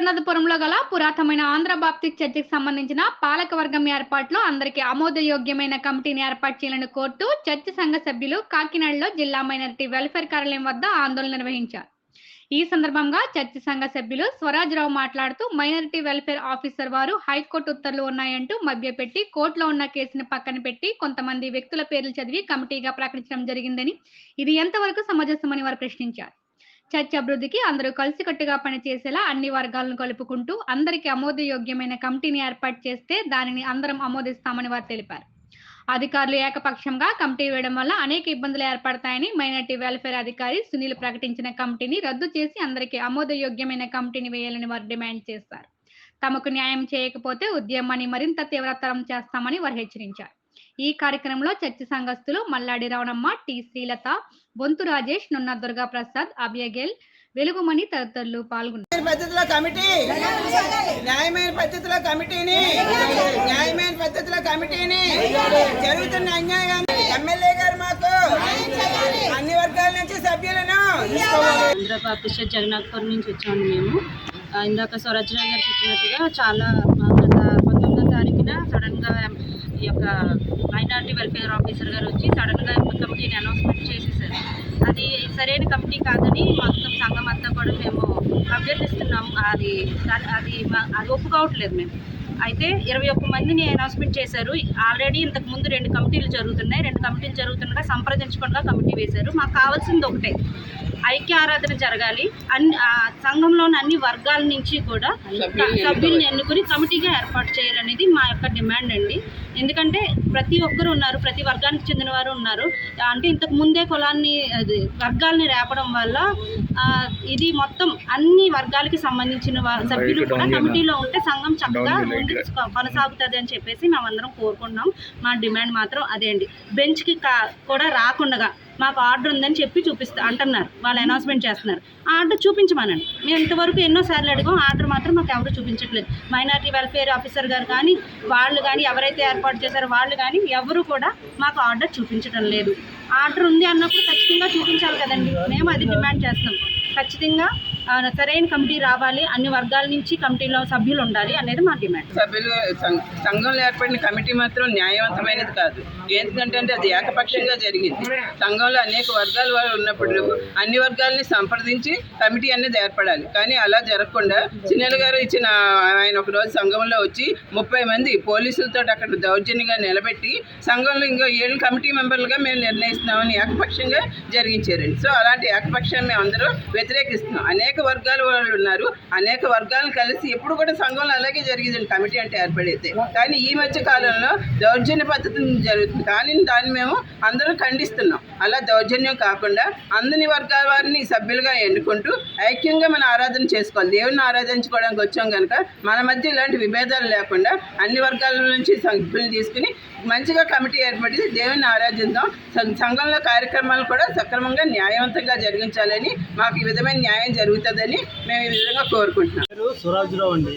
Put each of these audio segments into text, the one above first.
జగన్నాథపురంలో గల పురాతనమైన ఆంధ్ర బాప్తిక్ చర్చికి సంబంధించిన పాలకవర్గం ఏర్పాటులో అందరికీ ఆమోదయోగ్యమైన కమిటీని ఏర్పాటు చేయాలని కోరుతూ చర్చి సంఘ సభ్యులు కాకినాడలో జిల్లా మైనారిటీ వెల్ఫేర్ కార్యాలయం వద్ద ఆందోళన నిర్వహించారు. ఈ సందర్భంగా చర్చి సంఘ సభ్యులు స్వరాజ్రావు మాట్లాడుతూ మైనారిటీ వెల్ఫేర్ ఆఫీసర్ వారు హైకోర్టు ఉత్తర్వులు ఉన్నాయంటూ మభ్యపెట్టి కోర్టులో ఉన్న కేసుని పక్కన పెట్టి కొంతమంది వ్యక్తుల పేర్లు చదివి కమిటీగా ప్రకటించడం జరిగిందని ఇది ఎంతవరకు సమంజసమని వారు ప్రశ్నించారు. చర్చ్ అభివృద్ధికి అందరూ కలిసికట్టుగా పనిచేసేలా అన్ని వర్గాలను కలుపుకుంటూ అందరికీ ఆమోదయోగ్యమైన కమిటీని ఏర్పాటు చేస్తే దానిని అందరం ఆమోదిస్తామని వారు తెలిపారు. అధికారులు ఏకపక్షంగా కమిటీ వేయడం వల్ల అనేక ఇబ్బందులు ఏర్పడతాయని మైనార్టీ వెల్ఫేర్ అధికారి సునీల్ ప్రకటించిన కమిటీని రద్దు చేసి అందరికీ ఆమోదయోగ్యమైన కమిటీని వేయాలని వారు డిమాండ్ చేశారు. తమకు న్యాయం చేయకపోతే ఉద్యమాన్ని మరింత తీవ్రతరం చేస్తామని వారు హెచ్చరించారు. ఈ కార్యక్రమంలో చర్చి సంఘస్థులు మల్లాడి రవణమ్మ టి. శ్రీలత బొంతు రాజేష్ నున్న దుర్గా ప్రసాద్ అభయగేల్ వెలుగుమణి తదితరులు పాల్గొన్నారు. పద్ధతిలో కమిటీ. న్యాయమైన పద్ధతిలో కమిటీని. న్యాయమైన పద్ధతిలో కమిటీని. జరుగుతున్న అన్యాయాన్ని ఎమ్మెల్యే గారు మాకు అన్ని వర్గాల నుంచి సభ్యులను ఆంధ్ర బాప్టిస్ట్ జగన్నాథ్పురం నుంచి వచ్చాము మేము. ఇందాక స్వరాజ్రావు గారు చెప్పినట్టుగా చాలా పంతొమ్మిదో తారీఖున సడన్గా ఈ యొక్క మైనారిటీ వెల్ఫేర్ ఆఫీసర్ గారు వచ్చి సడన్గా కమిటీని అనౌన్స్మెంట్ చేసేసారు అది సరైన కమిటీ కాదని మొత్తం సంఘం అంతా కూడా మేము అభ్యర్థిస్తున్నాము అది అది అది ఒప్పుకోవట్లేదు మేము. అయితే ఇరవై ఒక్క మందిని అనౌన్స్మెంట్ చేశారు. ఆల్రెడీ ఇంతకు ముందు రెండు కమిటీలు జరుగుతున్నాయి. రెండు కమిటీలు జరుగుతుండగా సంప్రదించకుండా కమిటీ వేశారు. మాకు కావాల్సింది ఒకటే. ఐక్య ఆరాధన జరగాలి. అన్ని సంఘంలోని అన్ని వర్గాల నుంచి కూడా సభ్యుల్ని ఎన్నుకుని కమిటీగా ఏర్పాటు చేయాలనేది మా యొక్క డిమాండ్ అండి. ఎందుకంటే ప్రతి ఒక్కరు ఉన్నారు ప్రతి వర్గానికి చెందిన వారు ఉన్నారు. అంటే ఇంతకు ముందే కులాన్ని అది వర్గాల్ని రేపడం వల్ల ఇది మొత్తం అన్ని వర్గాలకి సంబంధించిన సభ్యులు కూడా కమిటీలో ఉంటే సంఘం చక్కగా కొనసాగుతుంది అని చెప్పేసి మేమందరం కోరుకుంటున్నాం. మా డిమాండ్ మాత్రం అదే అండి. బెంచ్కి కా కూడా రాకుండా మాకు ఆర్డర్ ఉందని చెప్పి చూపిస్తా అంటున్నారు. వాళ్ళు అనౌన్స్మెంట్ చేస్తున్నారు. ఆ ఆర్డర్ చూపించమనండి. మేము ఇంతవరకు ఎన్నోసార్లు అడిగాం. ఆర్డర్ మాత్రం మాకు ఎవరు చూపించట్లేదు. మైనారిటీ వెల్ఫేర్ ఆఫీసర్ గారు కానీ వాళ్ళు కానీ ఎవరైతే ఏర్పాటు చేశారో వాళ్ళు కానీ ఎవరు కూడా మాకు ఆర్డర్ చూపించడం లేదు. ఆర్డర్ ఉంది అన్నప్పుడు ఖచ్చితంగా చూపించాలి కదండి. మేము అది డిమాండ్ చేస్తాం ఖచ్చితంగా సరైన కమిటీ రావాలి అన్ని వర్గాల నుంచి కమిటీలో సభ్యులు ఉండాలి అనేది మా డిమాండ్. సభ్యులు సంఘంలో ఏర్పడిన కమిటీ మాత్రం న్యాయవంతమైనది కాదు. ఎందుకంటే అది ఏకపక్షంగా జరిగింది. సంఘంలో అనేక వర్గాల వారు ఉన్నప్పుడు అన్ని వర్గాలని సంప్రదించి కమిటీ అనేది ఏర్పడాలి. కానీ అలా జరగకుండా చిన్నెల గారు ఇచ్చిన ఆయన ఒక రోజు సంఘంలో వచ్చి ముప్పై మంది పోలీసులతో అక్కడ దౌర్జన్యంగా నిలబెట్టి సంఘంలో ఇంకో ఏడు కమిటీ మెంబర్లుగా మేము నిర్ణయిస్తున్నామని ఏకపక్షంగా జరిగించారండి. సో అలాంటి ఏకపక్షాన్ని మేము అందరూ వ్యతిరేకిస్తున్నాం. అనేక వర్గాల వాళ్ళు ఉన్నారు. అనేక వర్గాలను కలిసి ఎప్పుడు కూడా సంఘంలో అలాగే జరిగిందండి. కమిటీ అంటే ఏర్పడైతే. కానీ ఈ మధ్య కాలంలో దౌర్జన్య పద్ధతి జరుగుతుంది. కానీ దాన్ని మేము అందరూ ఖండిస్తున్నాం. అలా దౌర్జన్యం కాకుండా అందని వర్గాల వారిని సభ్యులుగా ఎన్నుకుంటూ ఐక్యంగా మన ఆరాధన చేసుకోవాలి. దేవుని ఆరాధించుకోవడానికి వచ్చాం కనుక మన మధ్య ఇలాంటి విభేదాలు లేకుండా అన్ని వర్గాల నుంచి సభ్యులు తీసుకుని మంచిగా కమిటీ ఏర్పడి దేవుని ఆరాధిద్దాం. సంఘంలో కార్యక్రమాలు కూడా సక్రమంగా న్యాయవంతంగా జరిగించాలని మాకు ఈ విధమైన న్యాయం జరుగుతుంది ఉంటుందని మేము ఈ విధంగా కోరుకుంటున్నాం. పేరు సురాజ్రావు అండి.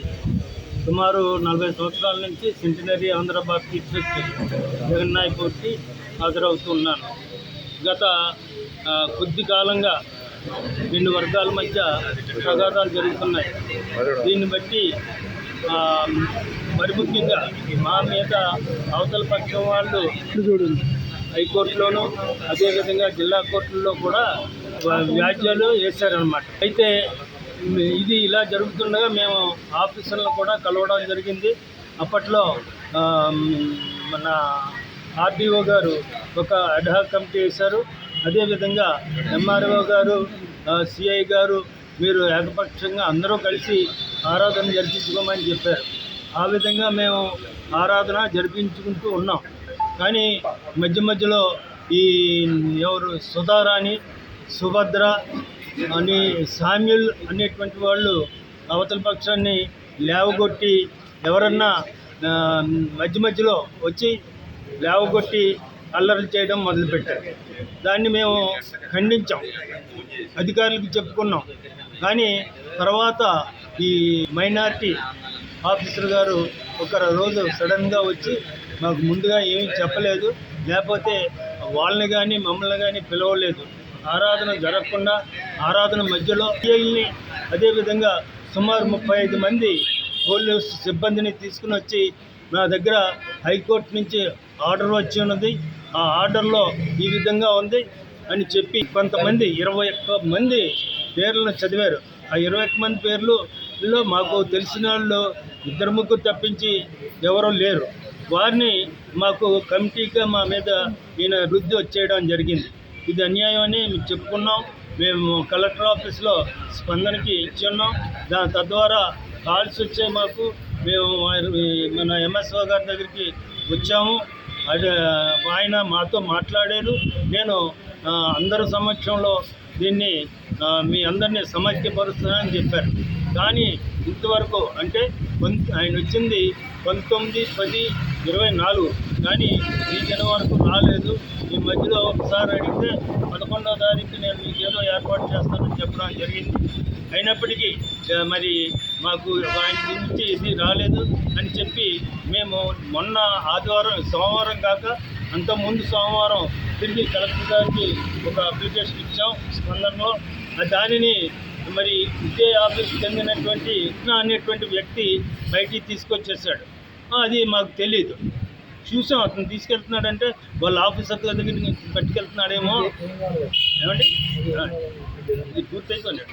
సుమారు నలభై సంవత్సరాల నుంచి సెంటినరీ ఆంధ్ర బాప్టిస్ట్ జగన్నాయపూర్తి హాజరవుతూ ఉన్నాను. గత కొద్ది కాలంగా రెండు వర్గాల మధ్య ప్రగాదాలు జరుగుతున్నాయి. దీన్ని బట్టి మరి ముఖ్యంగా మా మీద అవతల పక్షం వాళ్ళు హైకోర్టులోను అదేవిధంగా జిల్లా కోర్టుల్లో కూడా వ్యాజ్యాలు వేశారనమాట అయితే ఇది ఇలా జరుగుతుండగా మేము ఆఫీసర్లను కూడా కలవడం జరిగింది. అప్పట్లో మన ఆర్డీఓ గారు ఒక అడ్హాక్ కమిటీ వేశారు. అదేవిధంగా ఎంఆర్ఓ గారు సిఐ గారు మీరు ఏకపక్షంగా అందరూ కలిసి ఆరాధన జరిపించుకోమని చెప్పారు. ఆ విధంగా మేము ఆరాధన జరిపించుకుంటూ ఉన్నాం. కానీ మధ్య మధ్యలో ఈ ఎవరు సుధారాణి సుభద్ర అని సామ్యుల్ అనేటువంటి వాళ్ళు అవతల పక్షాన్ని లేవగొట్టి ఎవరన్నా మధ్య మధ్యలో వచ్చి లేవగొట్టి అల్లర్లు చేయడం మొదలుపెట్టారు. దాన్ని మేము ఖండించాం. అధికారులకు చెప్పుకున్నాం. కానీ తర్వాత ఈ మైనార్టీ ఆఫీసర్ గారు ఒక రోజు సడన్గా వచ్చి మాకు ముందుగా ఏమీ చెప్పలేదు. లేకపోతే వాళ్ళని కానీ మమ్మల్ని కానీ పిలవలేదు. ఆరాధన జరగకుండా ఆరాధన మధ్యలో పిఎల్ని అదేవిధంగా సుమారు ముప్పై ఐదు మంది పోలీస్ సిబ్బందిని తీసుకుని వచ్చి నా దగ్గర హైకోర్టు నుంచి ఆర్డర్ వచ్చి ఉన్నది. ఆ ఆర్డర్లో ఈ విధంగా ఉంది అని చెప్పి కొంతమంది ఇరవై ఒక్క మంది పేర్లను చదివారు. ఆ ఇరవై ఒక్క మంది పేర్లులో మాకు తెలిసిన వాళ్ళు ఇద్దరు ముగ్గురు తప్పించి ఎవరూ లేరు. వారిని మాకు కమిటీగా మా మీద ఈయన వృద్ధి వచ్చేయడం జరిగింది. ఇది అన్యాయం అని చెప్పుకున్నాం. మేము కలెక్టర్ ఆఫీస్లో స్పందనకి ఇచ్చి ఉన్నాం దాని తద్వారా కాల్స్ వచ్చాయి మాకు. మేము వారి- మన ఎంఎస్ఓ గారి దగ్గరికి వచ్చాము. అది ఆయన మాతో మాట్లాడారు. నేను అందరి సమక్షంలో దీన్ని మీ అందరినీ సమైక్యపరుస్తున్నానని చెప్పారు. కానీ ఇంతవరకు అంటే ఆయన వచ్చింది పంతొమ్మిది పది ఇరవై నాలుగు. కానీ ఈ దిన వరకు రాలేదు. ఈ మధ్యలో ఒకసారి అడిగితే పదకొండవ తారీఖు నేను మీకు ఏదో ఏర్పాటు చేస్తానని చెప్పడం జరిగింది. అయినప్పటికీ మరి మాకు ఆయన గురించి ఇది రాలేదు అని చెప్పి మేము మొన్న ఆదివారం సోమవారం కాక అంతకుముందు సోమవారం తిరిగి కలెక్టర్ గారికి ఒక అప్లికేషన్ ఇచ్చాం స్పందనలో. ఆ దానిని మరి ఇదే ఆఫీస్కి చెందినటువంటి కృష్ణ అనేటువంటి వ్యక్తి బయటికి తీసుకొచ్చేసాడు అది మాకు తెలియదు చూసాం అతను తీసుకెళ్తున్నాడంటే వాళ్ళ ఆఫీసర్ దగ్గరికి పట్టుకెళ్తున్నాడేమో. ఏమండి? ఇది పూర్తయిపోయింది.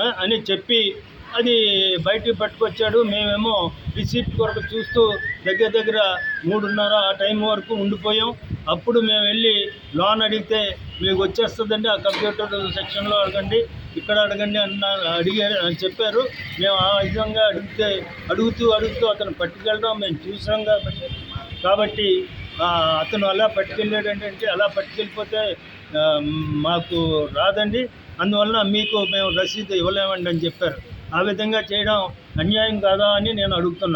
అని చెప్పి అది బయటికి పట్టుకొచ్చాడు. మేమేమో రిసీప్ట్ కొరకు చూస్తూ దగ్గర దగ్గర మూడున్నర ఆ టైం వరకు ఉండిపోయాం. అప్పుడు మేము వెళ్ళి లోన్ అడిగితే మీకు వచ్చేస్తుందండి ఆ కంప్యూటర్ సెక్షన్లో అడగండి. ఇక్కడ అడగండి అన్న అడిగారు అని చెప్పారు. మేము ఆ విధంగా అడిగితే అడుగుతూ అడుగుతూ అతను పట్టుకెళ్ళడం మేము చూసాం కాబట్టి కాబట్టి అతను అలా పట్టుకెళ్ళాడు అంటే అలా పట్టుకెళ్ళిపోతే మాకు రాదండి. అందువలన మీకు మేము రసీదు ఇవ్వలేమండి అని చెప్పారు. ఆ విధంగా చేయడం అన్యాయం కాదా అని నేను అడుగుతున్నాను